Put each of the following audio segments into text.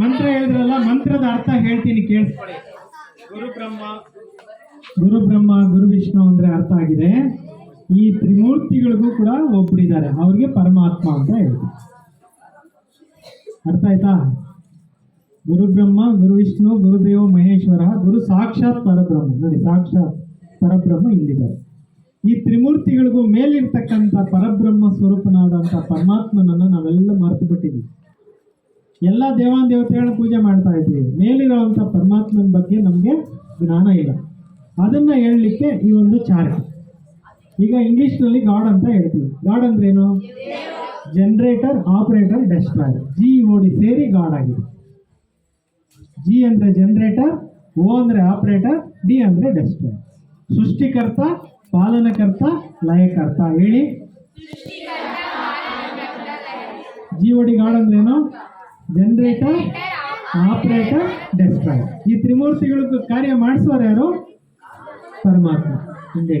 ಮಂತ್ರ ಹೇಳಿದ್ರಲ್ಲ ಮಂತ್ರದ ಅರ್ಥ ಹೇಳ್ತೀನಿ ಕೇಳಿಸ್ಕೊಳ್ಳಿ. ಗುರು ಬ್ರಹ್ಮ ಗುರು ಬ್ರಹ್ಮ ಗುರು ವಿಷ್ಣು ಅಂದ್ರೆ ಅರ್ಥ ಆಗಿದೆ. ಈ ತ್ರಿಮೂರ್ತಿಗಳಿಗೂ ಕೂಡ ಒಬ್ಬರಿದ್ದಾರೆ ಅವ್ರಿಗೆ ಪರಮಾತ್ಮ ಅಂತ ಹೇಳ್ತಾರೆ ಅರ್ಥ ಆಯ್ತಾ? ಗುರು ಬ್ರಹ್ಮ ಗುರು ವಿಷ್ಣು ಗುರುದೇವ ಮಹೇಶ್ವರ ಗುರು ಸಾಕ್ಷಾತ್ ಪರಬ್ರಹ್ಮ. ನೋಡಿ ಸಾಕ್ಷಾತ್ ಪರಬ್ರಹ್ಮ ಇಲ್ಲಿದ್ದಾರೆ. ಈ ತ್ರಿಮೂರ್ತಿಗಳಿಗೂ ಮೇಲಿರ್ತಕ್ಕಂಥ ಪರಬ್ರಹ್ಮ ಸ್ವರೂಪನಾದಂಥ ಪರಮಾತ್ಮನನ್ನು ನಾವೆಲ್ಲ ಮರೆತು ಬಿಟ್ಟಿದ್ದೀವಿ ಎಲ್ಲ ದೇವಾನ್ ದೇವತೆಗಳನ್ನ ಪೂಜೆ ಮಾಡ್ತಾ ಇದ್ದೀವಿ. ಮೇಲಿರುವಂಥ ಪರಮಾತ್ಮನ ಬಗ್ಗೆ ನಮಗೆ ಜ್ಞಾನ ಇಲ್ಲ. ಅದನ್ನ ಹೇಳಲಿಕ್ಕೆ ಈ ಒಂದು ಚಾರ್ಟ್. ಈಗ ಇಂಗ್ಲಿಷ್ನಲ್ಲಿ ಗಾಡ್ ಅಂತ ಹೇಳ್ತೀವಿ. ಗಾಡ್ ಅಂದ್ರೆ ಏನು? ಜನರೇಟರ್ ಆಪರೇಟರ್ ಡೆಸ್ಟ್ರಾಯರ್ ಜಿ ಓಡಿ ಸೇರಿ ಗಾಡ್ ಆಗಿದೆ. ಜಿ ಅಂದ್ರೆ ಜನರೇಟರ್ ಓ ಅಂದ್ರೆ ಆಪರೇಟರ್ ಡಿ ಅಂದ್ರೆ ಡೆಸ್ಟ್ರಾಯರ್ ಸೃಷ್ಟಿಕರ್ತ, ಪಾಲನಕರ್ತ, ಲಯಕರ್ತ. ಹೇಳಿ. ಜಿ ಓಡಿ ಗಾಡ್ ಅಂದ್ರೇನು ಜನರೇಟರ್ ಆಪರೇಟರ್ ಡೆಸ್ಟ್ರಾಯರ್ ಈ ತ್ರಿಮೂರ್ತಿಗಳ ಕಾರ್ಯ ಮಾಡಿಸೋರು ಯಾರು? ಪರಮಾತ್ಮ. ಹಿಂದೆ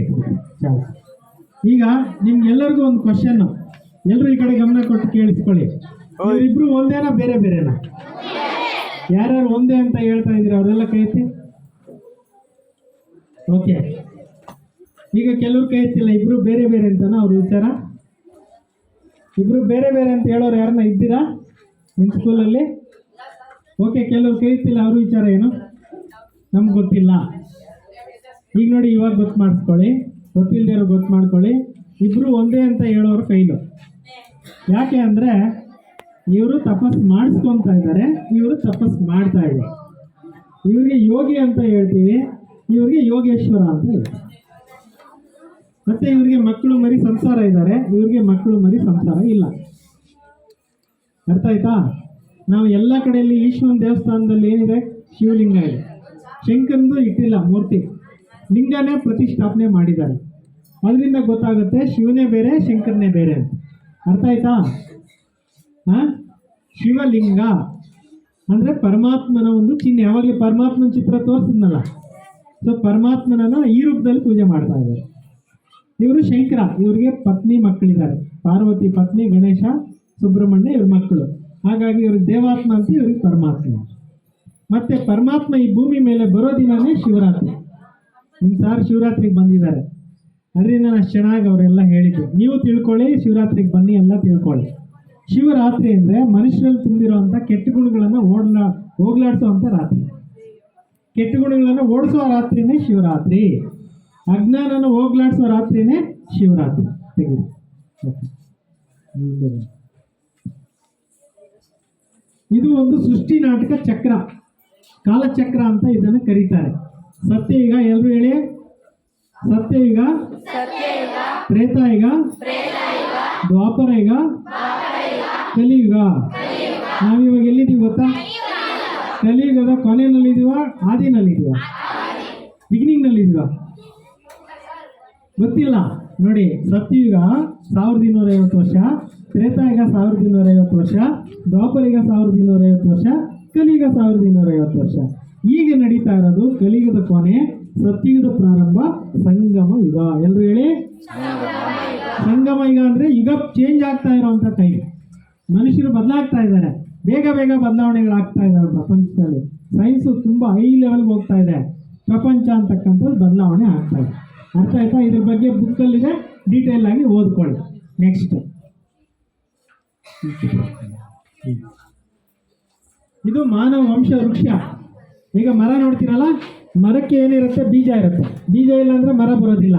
ಈಗ ನಿಮ್ಗೆಲ್ಲರಿಗೂ ಒಂದು ಕ್ವಶನ್ ಎಲ್ಲರೂ ಈ ಕಡೆ ಗಮನ ಕೊಟ್ಟು ಕೇಳಿಸ್ಕೊಳ್ಳಿ. ಇಬ್ರು ಒಂದೇನಾ ಬೇರೆ ಬೇರೆನಾ? ಯಾರ್ಯಾರು ಒಂದೇ ಅಂತ ಹೇಳ್ತಾ ಇದ್ರಿ ಅವರೆಲ್ಲ ಕೈತಿ ಓಕೆ ಈಗ ಕೆಲವ್ರು ಕೈ ಎತ್ತಿಲ್ಲ. ಇಬ್ರು ಬೇರೆ ಬೇರೆ ಅಂತಾನ ಅವ್ರ ವಿಚಾರ? ಇಬ್ರು ಬೇರೆ ಬೇರೆ ಅಂತ ಹೇಳೋರು ಯಾರನ್ನ ಇದ್ದೀರಾ? ನಿಮ್ಮ ಸ್ಕೂಲಲ್ಲಿ ಓಕೆ ಕೆಲವರು ಕೇಳ್ತಿಲ್ಲ, ಅವ್ರ ವಿಚಾರ ಏನು? ನಮ್ಗೆ ಗೊತ್ತಿಲ್ಲ. ಈಗ ನೋಡಿ, ಇವಾಗ ಗೊತ್ತು ಮಾಡಿಸ್ಕೊಳ್ಳಿ. ಗೊತ್ತಿಲ್ಲದೆ ಇರೋ ಗೊತ್ತು ಮಾಡ್ಕೊಳ್ಳಿ. ಇಬ್ಬರು ಒಂದೇ ಅಂತ ಹೇಳೋರು ಕೈಲು ಯಾಕೆ ಅಂದರೆ, ಇವರು ತಪಸ್ ಮಾಡಿಸ್ಕೊತಾ ಇದ್ದಾರೆ ಇವರು ತಪಸ್ ಮಾಡ್ತಾ ಇದ್ದಾರೆ ಇವರಿಗೆ ಯೋಗಿ ಅಂತ ಹೇಳ್ತೀವಿ, ಇವರಿಗೆ ಯೋಗೇಶ್ವರ ಅಂತ ಮತ್ತೆ ಇವ್ರಿಗೆ ಮಕ್ಕಳು ಮರಿ ಸಂಸಾರ ಇದ್ದಾರೆ ಇವ್ರಿಗೆ ಮಕ್ಕಳು ಮರಿ ಸಂಸಾರ ಇಲ್ಲ. ಅರ್ಥ ಆಯ್ತಾ? ನಾವು ಎಲ್ಲ ಕಡೆಯಲ್ಲಿ ಈಶ್ವರನ ದೇವಸ್ಥಾನದಲ್ಲಿ ಏನಿದೆ? ಶಿವಲಿಂಗ ಇದೆ. ಶಂಕರಂದು ಇಟ್ಟಿಲ್ಲ ಮೂರ್ತಿ. ಲಿಂಗನೇ ಪ್ರತಿಷ್ಠಾಪನೆ ಮಾಡಿದ್ದಾರೆ. ಅದರಿಂದ ಗೊತ್ತಾಗುತ್ತೆ ಶಿವನೇ ಬೇರೆ, ಶಂಕರನೇ ಬೇರೆ ಅಂತ. ಅರ್ಥ ಆಯ್ತಾ? ಹಾ ಶಿವಲಿಂಗ ಅಂದ್ರೆ ಪರಮಾತ್ಮನ ಒಂದು ಚಿಹ್ನೆ. ಯಾವಾಗಲೂ ಪರಮಾತ್ಮನ ಚಿತ್ರ ತೋರಿಸಿದ್ನಲ್ಲ. ಸೊ ಪರಮಾತ್ಮನನ್ನ ಈ ರೂಪದಲ್ಲಿ ಪೂಜೆ ಮಾಡ್ತಾ ಇದ್ದಾರೆ. ಇವರು ಶಂಕರ. ಇವರಿಗೆ ಪತ್ನಿ ಮಕ್ಕಳಿದ್ದಾರೆ. ಪಾರ್ವತಿ ಪತ್ನಿ ಗಣೇಶ ಸುಬ್ರಹ್ಮಣ್ಯ ಇವ್ರ ಮಕ್ಕಳು. ಹಾಗಾಗಿ ಇವ್ರಿಗೆ ದೇವಾತ್ಮ ಅಂತ ಇವ್ರಿಗೆ ಪರಮಾತ್ಮ. ಮತ್ತೆ ಪರಮಾತ್ಮ ಈ ಭೂಮಿ ಮೇಲೆ ಬರೋ ದಿನವೇ ಶಿವರಾತ್ರಿ. ನಿಮ್ಮ ಸಾರ್ ಶಿವರಾತ್ರಿಗೆ ಬಂದಿದ್ದಾರೆ. ಅದರಿಂದ ನಾನು ಚೆನ್ನಾಗಿ ಅವರೆಲ್ಲ ಹೇಳಿದ್ದು. ನೀವು ತಿಳ್ಕೊಳ್ಳಿ, ಶಿವರಾತ್ರಿಗೆ ಬನ್ನಿ ಎಲ್ಲ ತಿಳ್ಕೊಳ್ಳಿ. ಶಿವರಾತ್ರಿ ಅಂದರೆ ಮನುಷ್ಯರಲ್ಲಿ ತುಂಬಿರುವಂಥ ಕೆಟ್ಟ ಗುಣಗಳನ್ನು ಓಡ್ಲಾ ಹೋಗ್ಲಾಡಿಸುವಂಥ ರಾತ್ರಿ. ಕೆಟ್ಟ ಗುಣಗಳನ್ನು ಓಡಿಸೋ ರಾತ್ರಿನೇ ಶಿವರಾತ್ರಿ. ಅಜ್ಞಾನನ ಹೋಗ್ಲಾಡಿಸೋ ರಾತ್ರಿನೇ ಶಿವರಾತ್ರಿ. ತೆಗೆದು ಓಕೆ. ಇದು ಒಂದು ಸೃಷ್ಟಿ ನಾಟಕ ಚಕ್ರ, ಕಾಲಚಕ್ರ ಅಂತ ಇದನ್ನು ಕರೀತಾರೆ. ಸತ್ಯ ಈಗ ಎಲ್ಲರೂ ಹೇಳಿ? ಸತ್ಯ ಈಗ? ಪ್ರೇತ ಈಗ? ದ್ವಾಪರ ಯುಗ ಕಲಿಯುಗ. ನಾವಿವಾಗ ಎಲ್ಲಿದ್ದೀವಿ ಗೊತ್ತಾ? ಕಲಿಯುಗದ ಕೊನೆಯಲ್ಲಿದ್ದೀವ? ಆದಿನಲ್ಲಿದ್ದೀವ? ಬಿಗಿನಿಂಗ್ನಲ್ಲಿದ್ದೀವ? ಗೊತ್ತಿಲ್ಲ. ನೋಡಿ, ಸತ್ಯಯುಗ ಸಾವಿರದ ಇನ್ನೂರ ಐವತ್ತು ವರ್ಷ. ತ್ರೇತಾಯುಗ ಸಾವಿರದ ಇನ್ನೂರ ಐವತ್ತು ವರ್ಷ ದ್ವಾಪರಿಗ ಸಾವಿರದ ಇನ್ನೂರ ಐವತ್ತು ವರ್ಷ ಕಲಿಗ ಸಾವಿರದ ಇನ್ನೂರ ಐವತ್ತು ವರ್ಷ. ಈಗ ನಡೀತಾ ಇರೋದು ಕಲಿಯುಗದ ಕೊನೆ ಸತ್ಯುಗದ ಪ್ರಾರಂಭ, ಸಂಗಮ ಯುಗ. ಎಲ್ಲರೂ ಹೇಳಿ? ಸಂಗಮ ಯುಗ ಅಂದ್ರೆ ಯುಗ ಚೇಂಜ್ ಆಗ್ತಾ ಇರೋವಂಥ ಟೈಮ್ ಮನುಷ್ಯರು ಬದಲಾಗ್ತಾ ಇದ್ದಾರೆ. ಬೇಗ ಬೇಗ ಬದಲಾವಣೆಗಳಾಗ್ತಾ ಇದ್ದಾವೆ ಪ್ರಪಂಚದಲ್ಲಿ. ಸೈನ್ಸು ತುಂಬ ಹೈ ಲೆವೆಲ್ಗೆ ಹೋಗ್ತಾ ಇದೆ. ಪ್ರಪಂಚ ಅಂತಕ್ಕಂಥದ್ದು ಬದಲಾವಣೆ ಆಗ್ತಾ ಇದೆ. ಅರ್ಥ ಆಯ್ತಾ? ಇದ್ರ ಬಗ್ಗೆ ಬುಕ್ಕಲ್ಲಿದೆ ಡೀಟೇಲ್ ಆಗಿ ಓದ್ಕೊಳ್ಳಿ. ನೆಕ್ಸ್ಟ್ ಇದು ಮಾನವ ವಂಶ ವೃಕ್ಷ. ಈಗ ಮರ ನೋಡ್ತೀರಲ್ಲ, ಮರಕ್ಕೆ ಏನಿರುತ್ತೆ? ಬೀಜ ಇರುತ್ತೆ. ಬೀಜ ಇಲ್ಲ ಅಂದರೆ ಮರ ಬರೋದಿಲ್ಲ.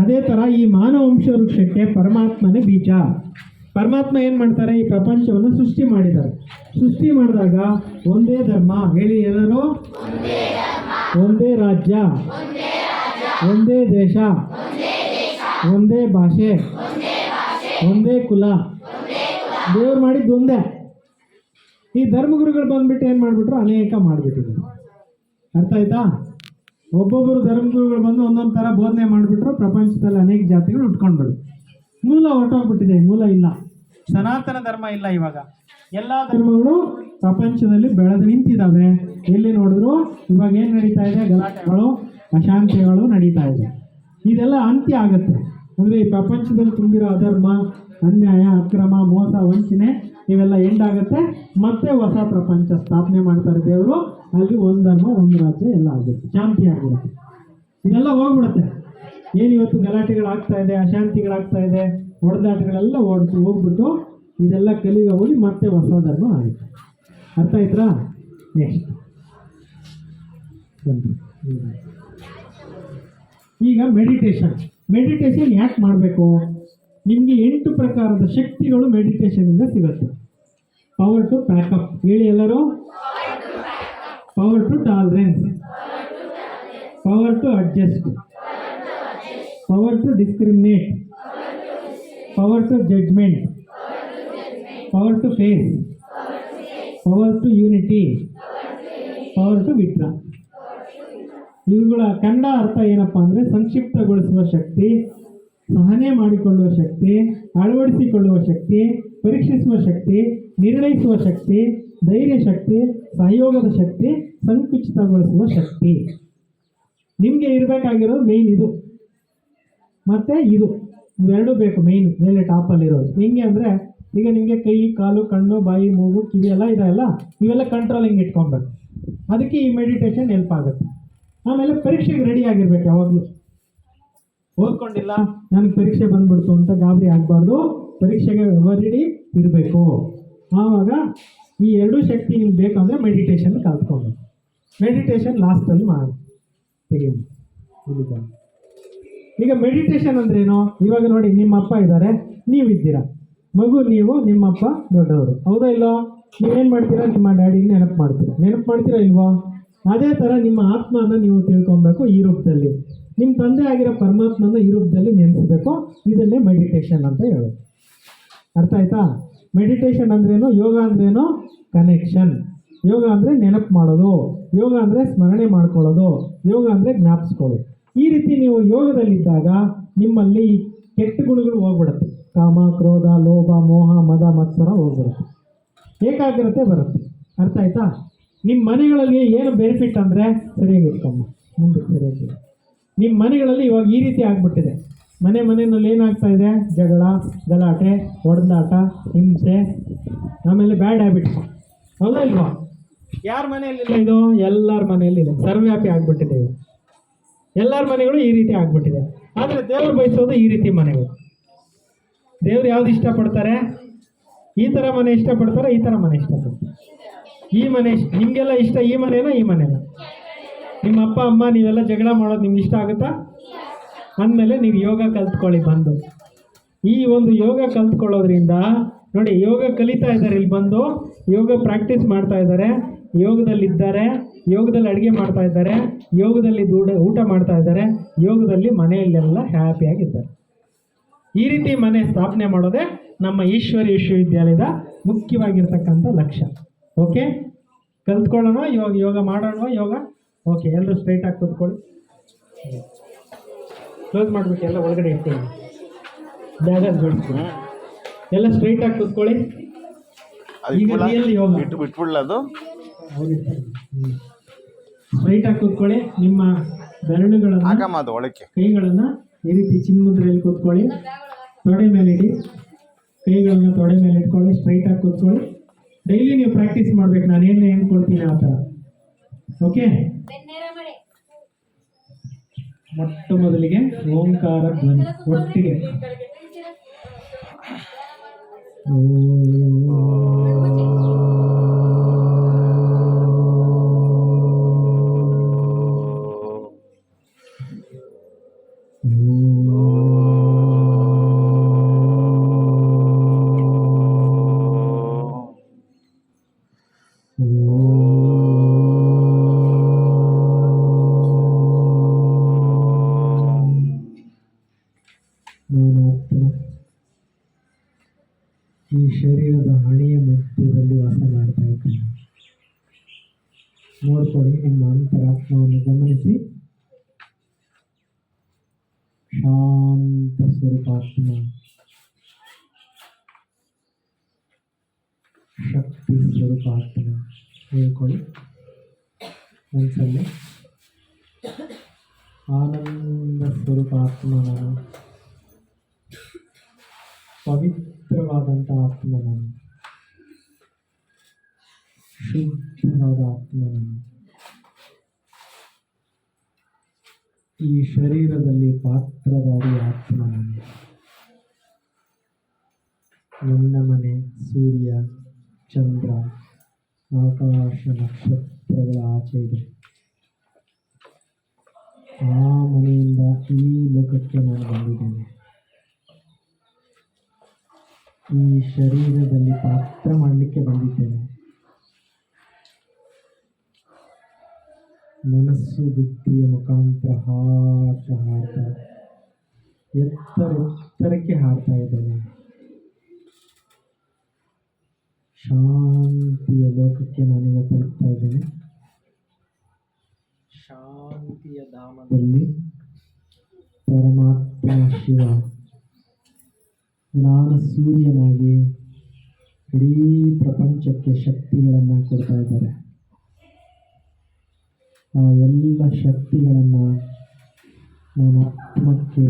ಅದೇ ಥರ ಈ ಮಾನವ ವಂಶ ವೃಕ್ಷಕ್ಕೆ ಪರಮಾತ್ಮನೇ ಬೀಜ. ಪರಮಾತ್ಮ ಏನು ಮಾಡ್ತಾರೆ? ಈ ಪ್ರಪಂಚವನ್ನು ಸೃಷ್ಟಿ ಮಾಡಿದ್ದಾರೆ. ಸೃಷ್ಟಿ ಮಾಡಿದಾಗ ಒಂದೇ ಧರ್ಮ. ಹೇಳಿ ಎಲ್ಲರೂ? ಒಂದೇ ರಾಜ್ಯ. ಒಂದೇ ದೇಶ. ಒಂದೇ ಭಾಷೆ. ಒಂದೇ ಕುಲ. ದೇವ್ರು ಮಾಡಿದ್ದು ಒಂದೇ. ಈ ಧರ್ಮಗುರುಗಳು ಬಂದ್ಬಿಟ್ಟು ಏನು ಮಾಡಿಬಿಟ್ರು? ಅನೇಕ ಮಾಡಿಬಿಟ್ಟಿದ್ರು. ಅರ್ಥ ಆಯ್ತಾ? ಒಬ್ಬೊಬ್ಬರು ಧರ್ಮಗುರುಗಳು ಬಂದು ಒಂದೊಂದು ಥರ ಬೋಧನೆ ಮಾಡಿಬಿಟ್ರು ಪ್ರಪಂಚದಲ್ಲಿ ಅನೇಕ ಜಾತಿಗಳು ಉಟ್ಕೊಂಡ್ಬಿಡು ಮೂಲ ಹೊರಟೋಗ್ಬಿಟ್ಟಿದೆ ಮೂಲ ಇಲ್ಲ. ಸನಾತನ ಧರ್ಮ ಇಲ್ಲ ಇವಾಗ. ಎಲ್ಲ ಧರ್ಮಗಳು ಪ್ರಪಂಚದಲ್ಲಿ ಬೆಳೆದು ನಿಂತಿದ್ದಾವೆ ಎಲ್ಲಿ ನೋಡಿದ್ರು? ಇವಾಗ ಏನು ನಡೀತಾ ಇದೆ? ಗಲಾಟೆಗಳು ಅಶಾಂತಿಗಳು ನಡೀತಾ ಇದೆ. ಇದೆಲ್ಲ ಅಂತ್ಯ ಆಗುತ್ತೆ. ಅಂದರೆ ಈ ಪ್ರಪಂಚದಲ್ಲಿ ತುಂಬಿರೋ ಅಧರ್ಮ ಅನ್ಯಾಯ, ಅಕ್ರಮ, ಮೋಸ, ವಂಚನೆ ಇವೆಲ್ಲ ಎಂಡ್ ಆಗುತ್ತೆ ಮತ್ತೆ ಹೊಸ ಪ್ರಪಂಚ ಸ್ಥಾಪನೆ ಮಾಡ್ತಾರೆ ದೇವರು. ಅಲ್ಲಿ ಒಂದು ಧರ್ಮ, ಒಂದು ರಾಜ್ಯ, ಎಲ್ಲ ಆಗುತ್ತೆ. ಶಾಂತಿ ಆಗ್ಬಿಡುತ್ತೆ. ಇದೆಲ್ಲ ಹೋಗ್ಬಿಡುತ್ತೆ. ಏನು ಇವತ್ತು ಗಲಾಟೆಗಳಾಗ್ತಾ ಇದೆ, ಅಶಾಂತಿಗಳಾಗ್ತಾ ಇದೆ, ಹೊಡೆದಾಟಗಳೆಲ್ಲ ಓಡ್ ಹೋಗ್ಬಿಟ್ಟು ಇದೆಲ್ಲ ಕಲಿಯುವ ಹೋಗಿ ಮತ್ತೆ ಹೊಸ ಧರ್ಮ ಆಗುತ್ತೆ. ಅರ್ಥ ಆಯ್ತಾ? ನೆಕ್ಸ್ಟ್ ಈಗ ಮೆಡಿಟೇಷನ್ ಮೆಡಿಟೇಷನ್ ಯಾಕೆ ಮಾಡಬೇಕು? ನಿಮಗೆ ಎಂಟು ಪ್ರಕಾರದ ಶಕ್ತಿಗಳು ಮೆಡಿಟೇಷನಿಂದ ಸಿಗುತ್ತೆ. ಪವರ್ ಟು ಪ್ಯಾಕಪ್ ಹೇಳಿ ಎಲ್ಲರೂ? Power to tolerance power to adjust power to discriminate power to judgement power to face power to unity power to withdraw ಇವುಗಳ ಕನ್ನಡ ಅರ್ಥ ಏನಪ್ಪ ಅಂದರೆ ಸಂಕ್ಷಿಪ್ತಗೊಳಿಸುವ ಶಕ್ತಿ. ಸಹನೆ ಮಾಡಿಕೊಳ್ಳುವ ಶಕ್ತಿ, ಅಳವಡಿಸಿಕೊಳ್ಳುವ ಶಕ್ತಿ, ಪರೀಕ್ಷಿಸುವ ಶಕ್ತಿ, ನಿರ್ಣಯಿಸುವ ಶಕ್ತಿ, ಧೈರ್ಯ ಶಕ್ತಿ, ಸಹಯೋಗದ ಶಕ್ತಿ, ಸಂಕುಚಿತಗೊಳಿಸುವ ಶಕ್ತಿ. ನಿಮಗೆ ಇರಬೇಕಾಗಿರೋದು ಮೇಯ್ನ್ ಇದು. ಮತ್ತು ಇದು. ಇವೆರಡೂ ಬೇಕು ಮೇಯ್ನ್ ಮೇಲೆ ಟಾಪಲ್ಲಿರೋದು ಹೆಂಗೆ ಅಂದರೆ, ಈಗ ನಿಮಗೆ ಕೈ, ಕಾಲು, ಕಣ್ಣು, ಬಾಯಿ, ಮೂಗು, ಕಿವಿ ಎಲ್ಲ ಇದೆಯಲ್ಲ ಇವೆಲ್ಲ ಕಂಟ್ರೋಲಿಂಗ್ ಇಟ್ಕೊಬೇಕು ಅದಕ್ಕೆ ಈ ಮೆಡಿಟೇಷನ್ ಹೆಲ್ಪ್ ಆಗುತ್ತೆ. ಆಮೇಲೆ ಪರೀಕ್ಷೆಗೆ ರೆಡಿ ಆಗಿರ್ಬೇಕು ಯಾವಾಗಲೂ. ಓದ್ಕೊಂಡಿಲ್ಲ, ನನಗೆ ಪರೀಕ್ಷೆ ಬಂದ್ಬಿಡ್ತು ಅಂತ ಗಾಬರಿ ಆಗಬಾರ್ದು. ಪರೀಕ್ಷೆಗೆ ರೆಡಿ ಇರಬೇಕು. ಆವಾಗ ಈ ಎರಡೂ ಶಕ್ತಿ ನಿಮ್ಗೆ ಬೇಕಂದ್ರೆ ಮೆಡಿಟೇಷನ್ ಕಲ್ತ್ಕೊಂಡು ಮೆಡಿಟೇಷನ್ ಲಾಸ್ಟಲ್ಲಿ ಮಾಡಿ. ಬನ್ನಿ. ಈಗ ಮೆಡಿಟೇಷನ್ ಅಂದ್ರೇನು? ಇವಾಗ ನೋಡಿ ನಿಮ್ಮ ಅಪ್ಪ ಇದ್ದಾರೆ ನೀವಿದ್ದೀರಾ? ಮಗು, ನೀವು, ನಿಮ್ಮಪ್ಪ, ದೊಡ್ಡವರು. ಹೌದಾ ಇಲ್ಲೋ? ನೀವೇನು ಮಾಡ್ತೀರಾ? ನಿಮ್ಮ ಡ್ಯಾಡಿ ನೆನಪು ಮಾಡ್ತೀರಾ. ನೆನಪು ಮಾಡ್ತೀರಾ ಇಲ್ವೋ? ಅದೇ ಥರ ನಿಮ್ಮ ಆತ್ಮನ ನೀವು ತಿಳ್ಕೊಬೇಕು ಈ ರೂಪದಲ್ಲಿ. ನಿಮ್ಮ ತಂದೆ ಆಗಿರೋ ಪರಮಾತ್ಮನ ಈ ರೂಪದಲ್ಲಿ ನೆನೆಸಬೇಕು. ಇದನ್ನೇ ಮೆಡಿಟೇಷನ್ ಅಂತ ಹೇಳೋದು. ಅರ್ಥ ಆಯ್ತಾ? ಮೆಡಿಟೇಷನ್ ಅಂದ್ರೇನು? ಯೋಗ ಅಂದ್ರೇನು? ಕನೆಕ್ಷನ್ ಯೋಗ ಅಂದರೆ ನೆನಪು ಮಾಡೋದು. ಯೋಗ ಅಂದರೆ ಸ್ಮರಣೆ ಮಾಡ್ಕೊಳ್ಳೋದು. ಯೋಗ ಅಂದರೆ ಜ್ಞಾಪಿಸ್ಕೊಳ್ಳೋದು. ಈ ರೀತಿ ನೀವು ಯೋಗದಲ್ಲಿದ್ದಾಗ ನಿಮ್ಮಲ್ಲಿ ಕೆಟ್ಟ ಗುಣಗಳು ಹೋಗ್ಬಿಡುತ್ತೆ. ಕಾಮ, ಕ್ರೋಧ, ಲೋಭ, ಮೋಹ, ಮದ, ಮತ್ಸರ ಹೋಗ್ಬಿಡುತ್ತೆ. ಏಕಾಗ್ರತೆ ಬರುತ್ತೆ. ಅರ್ಥ ಆಯ್ತಾ? ನಿಮ್ಮ ಮನೆಗಳಲ್ಲಿ ಏನು ಬೆನಿಫಿಟ್ ಅಂದರೆ ಸರಿಯಾಗಿ ಇಟ್ಕೊಂಬ ಮುಂದೆ ಸರಿಯಾಗಿ ನಿಮ್ಮ ಮನೆಗಳಲ್ಲಿ ಇವಾಗ ಈ ರೀತಿ ಆಗಿಬಿಟ್ಟಿದೆ. ಮನೆ ಮನೆಯಲ್ಲಿ ಏನಾಗ್ತಾ ಇದೆ? ಜಗಳ, ಗಲಾಟೆ ಹೊಡೆದಾಟ ಹಿಂಸೆ, ಆಮೇಲೆ ಬ್ಯಾಡ್ ಹ್ಯಾಬಿಟ್ಸ್ ಹೌದಾ ಇಲ್ವಾ? ಯಾರ ಮನೆಯಲ್ಲಿಲ್ಲ ಇದು? ಎಲ್ಲರ ಮನೆಯಲ್ಲಿದೆ ಸರ್ವ್ಯಾಪಿ ಆಗಿಬಿಟ್ಟಿದೆ ಇದು ಎಲ್ಲರ ಮನೆಗಳು ಈ ರೀತಿ ಆಗಿಬಿಟ್ಟಿದೆ. ಆದರೆ ದೇವರು ಬಯಸೋದು ಈ ರೀತಿ ಮನೆಗಳು. ದೇವ್ರು ಯಾವ್ದು ಇಷ್ಟಪಡ್ತಾರೆ? ಈ ಥರ ಮನೆ ಇಷ್ಟಪಡ್ತಾರೆ, ಈ ಥರ ಮನೆ ಇಷ್ಟಪಡ್ತಾರೆ. ಈ ಮನೆ ನಿಮಗೆಲ್ಲ ಇಷ್ಟ ಈ ಮನೆನಾ ಈ ಮನೆನಾ? ನಿಮ್ಮ ಅಪ್ಪ ಅಮ್ಮ, ನೀವೆಲ್ಲ ಜಗಳ ಮಾಡೋದು ನಿಮ್ಗೆ ಇಷ್ಟ ಆಗುತ್ತಾ? ಅಂದಮೇಲೆ ನೀವು ಯೋಗ ಕಲ್ತ್ಕೊಳ್ಳಿ, ಬಂದು. ಈ ಒಂದು ಯೋಗ ಕಲ್ತ್ಕೊಳ್ಳೋದ್ರಿಂದ, ನೋಡಿ, ಯೋಗ ಕಲಿತಾ ಇದ್ದಾರೆ, ಇಲ್ಲಿ ಬಂದು. ಯೋಗ ಪ್ರಾಕ್ಟೀಸ್ ಮಾಡ್ತಾ ಇದ್ದಾರೆ. ಯೋಗದಲ್ಲಿದ್ದಾರೆ ಯೋಗದಲ್ಲಿ ಅಡುಗೆ ಮಾಡ್ತಾ ಇದ್ದಾರೆ, ಯೋಗದಲ್ಲಿ ಊಟ ಊಟ ಮಾಡ್ತಾ ಇದ್ದಾರೆ, ಯೋಗದಲ್ಲಿ ಮನೆಯಲ್ಲೆಲ್ಲ ಹ್ಯಾಪಿಯಾಗಿದ್ದಾರೆ ಈ ರೀತಿ ಮನೆ ಸ್ಥಾಪನೆ ಮಾಡೋದೇ ನಮ್ಮ ಈಶ್ವರಿ ವಿಶ್ವವಿದ್ಯಾಲಯದ ಮುಖ್ಯವಾಗಿರ್ತಕ್ಕಂಥ ಲಕ್ಷ್ಯ. ಓಕೆ ಕಲ್ತ್ಕೊಳ್ಳೋಣ, ಯೋಗ ಯೋಗ ಮಾಡೋಣ, ಯೋಗ. ಓಕೆ ಎಲ್ಲರೂ ಸ್ಟ್ರೈಟ್ ಆಗಿ ಕೂತ್ಕೊಳ್ಳಿ. ಕ್ಲೋಸ್ ಮಾಡಬೇಕು ಎಲ್ಲ ಒಳಗಡೆ ಇಟ್ಕೊಳ್ಳಿ ಜಾಗ ಜೋಡಿಸ್ತೀನಿ. ಎಲ್ಲ ಕೂತ್ಕೊಳ್ಳಿ. ಸ್ಟ್ರೈಟ್ ಈಗ ಇಟ್ಬಿಡ್ಲಾ? ರಿಯಲ್ ಯೋಗ. ಇಟ್ಟು ಬಿಟ್ಬಿಡ್ಲ ಅದು? ಸ್ಟ್ರೈಟಾಗಿ ಕೂತ್ಕೊಳ್ಳಿ. ನಿಮ್ಮ ಬೆರಳುಗಳನ್ನು ಅದು ಒಳಕ್ಕೆ. ಕೈಗಳನ್ನು ಈ ರೀತಿ ಚಿನ್ಮುದ್ರೆಯಲ್ಲಿ ಕೂತ್ಕೊಳ್ಳಿ. ತೊಡೆ ಮೇಲೆ ಇಡಿ. ಕೈಗಳನ್ನು ತೊಡೆ ಮೇಲೆ ಇಟ್ಕೊಳ್ಳಿ. ಸ್ಟ್ರೈಟ್ ಆಗಿ ಕೂತ್ಕೊಳ್ಳಿ. ಡೈಲಿ ನೀವು ಪ್ರಾಕ್ಟೀಸ್ ಮಾಡ್ಬೇಕು. ನಾನು ಏನು ಹೇಳ್ಕೊಳ್ತೀನಿ ಆ ಥರ. ಓಕೆ ಮೊಟ್ಟ ಮೊದಲಿಗೆ ಓಂಕಾರ ಧ್ವನಿ ಒಟ್ಟಿಗೆ. ನಾನಾತ್ಮ ಹಣೆಯ ಮಧ್ಯದಲ್ಲಿ ವಾಸ ಮಾಡ್ತಾ ಇದ್ದೇನೆ ನೋಡ್ಕೊಳ್ಳಿ ನಿಮ್ಮ ಅಂತರಾತ್ಮವನ್ನು ಗಮನಿಸಿ ಶಾಂತ ಸ್ವರೂಪಾತ್ಮ ಶಕ್ತಿ ಸ್ವರೂಪಾತ್ಮ ಹೇಳ್ಕೊಳ್ಳಿ ಮನಸ್ಸಲ್ಲಿ ಆನಂದ ಸ್ವರೂಪಾತ್ಮ ನಾನು ಪವಿತ್ರವಾದಂಥ ಆತ್ಮ ನಾನು ಶುದ್ಧವಾದ ಆತ್ಮನನ್ನು ಈ ಶರೀರದಲ್ಲಿ ಪಾತ್ರಧಾರಿ ಆತ್ಮನನ್ನು ನನ್ನ ಮನೆ ಸೂರ್ಯ, ಚಂದ್ರ, ಆಕಾಶ, ನಕ್ಷತ್ರಗಳ ಆಚೆ ಇದೆ. ಆ ಮನೆಯಿಂದ ಈ ಲೋಕಕ್ಕೆ ನಾನು ಬಂದಿದ್ದೇನೆ. ಈ ಶರೀರದಲ್ಲಿ ಪಾತ್ರ ಮಾಡಲಿಕ್ಕೆ ಬಂದಿದ್ದೇನೆ. ಮನಸ್ಸು ಬುದ್ಧಿಯ ಮುಖಾಂತರ ಹಾರ್ತಾ ಹಾರ್ತಾ ಎತ್ತರ ಎತ್ತರಕ್ಕೆ ಹಾರ್ತಾ ಇದ್ದೇನೆ. ಶಾಂತಿಯ ಲೋಕಕ್ಕೆ ನಾನೀಗ ತಲುಪ್ತಾ ಇದ್ದೇನೆ. ಶಾಂತಿಯ ಧಾಮದಲ್ಲಿ ಪರಮಾತ್ಮ ಶಿವ ಜ್ಞಾನ ಸೂರ್ಯನಾಗಿ ಇಡೀ ಪ್ರಪಂಚಕ್ಕೆ ಶಕ್ತಿಗಳನ್ನು ಕೊಡ್ತಾ ಇದ್ದಾರೆ. ಆ ಎಲ್ಲ ಶಕ್ತಿಗಳನ್ನು ನನ್ನ ಆತ್ಮಕ್ಕೆ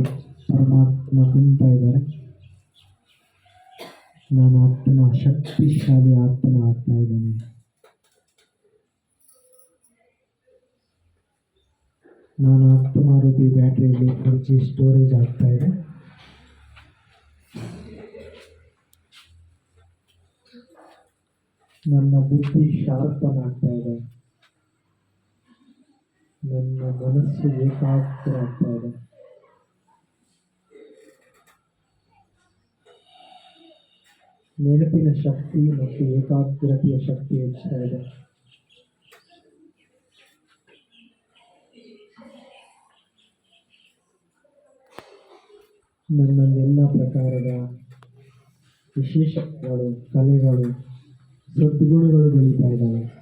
ಪರಮಾತ್ಮ ತುಂಬ್ತಾ ಇದ್ದಾರೆ. ನಾನು ಆತ್ಮ, ಶಕ್ತಿಶಾಲಿ ಆತ್ಮ ಆಗ್ತಾ ಇದ್ದೇನೆ. ನಾನು ಆತ್ಮಾರೂಪಿ ಬ್ಯಾಟ್ರಿಯಲ್ಲಿ ಎನರ್ಜಿ ಸ್ಟೋರೇಜ್ ಆಗ್ತಾ ಇದೆ. ನನ್ನ ಬುದ್ಧಿ ಶಾರ್ಪನ್ ಆಗ್ತಾ ಇದೆ ನನ್ನ ಮನಸ್ಸು ಏಕಾಗ್ರ ಆಗ್ತಾ ಇದೆ. ನೆನಪಿನ ಶಕ್ತಿ ಮತ್ತು ಏಕಾಗ್ರತೆಯ ಶಕ್ತಿ ಹೆಚ್ಚುತ್ತಾ ಇದೆ. ನನ್ನಲ್ಲೆಲ್ಲ ಪ್ರಕಾರದ ವಿಶೇಷಗಳು, ಕಲೆಗಳು, ಸದ್ಗುಣಗಳು ಬೆಳೀತಾ ಇದ್ದಾವೆ.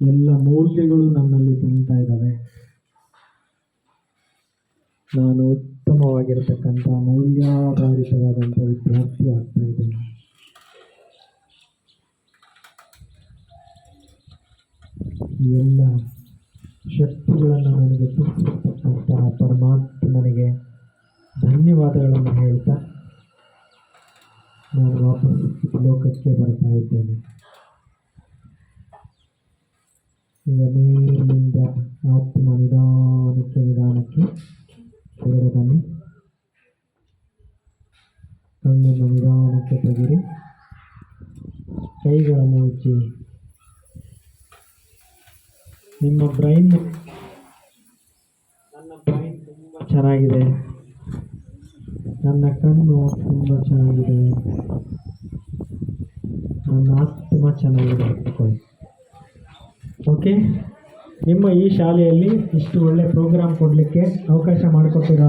ಎಲ್ಲ ಮೌಲ್ಯಗಳು ನನ್ನಲ್ಲಿ ತುಂಬ್ತಾ ಇದ್ದಾವೆ ನಾನು ಉತ್ತಮವಾಗಿರತಕ್ಕಂಥ ಮೌಲ್ಯಾಧಾರಿತವಾದಂಥ ವಿದ್ಯಾರ್ಥಿ ಆಗ್ತಾ ಇದ್ದೇನೆ. ಎಲ್ಲ ಶಕ್ತಿಗಳನ್ನು ನನಗೆ ತುಂಬಿರ್ತಕ್ಕಂತಹ ಪರಮಾತ್ಮನಿಗೆ ಧನ್ಯವಾದಗಳನ್ನು ಹೇಳ್ತಾ ನಾನು ವಾಪಸ್ ಲೋಕಕ್ಕೆ ಬರ್ತಾ ಇದ್ದೇನೆ. ಈಗ ಮೇಲಿನಿಂದ ಆತ್ಮ ನಿಧಾನಕ್ಕೆ ನಿಧಾನಕ್ಕೆ ಹೊರಗೆ ಬನ್ನಿ ಕಣ್ಣನ್ನು ನಿಧಾನಕ್ಕೆ ಕೈಗಳನ್ನು ಉಜ್ಜಿ ನಿಮ್ಮ ಬ್ರೈನ್ ನನ್ನ ಬ್ರೈನ್ ತುಂಬ ಚೆನ್ನಾಗಿದೆ. ನನ್ನ ಕಣ್ಣು ತುಂಬ ಚೆನ್ನಾಗಿದೆ. ನನ್ನ ಆತ್ಮ ಚೆನ್ನಾಗಿದೆ ಅಂದ್ಕೊಳ್ಳಿ. ಓಕೆ ನಿಮ್ಮ ಈ ಶಾಲೆಯಲ್ಲಿ ಇಷ್ಟು ಒಳ್ಳೆ ಪ್ರೋಗ್ರಾಮ್ ಕೊಡಲಿಕ್ಕೆ ಅವಕಾಶ ಮಾಡಿಕೊಟ್ಟಿರೋ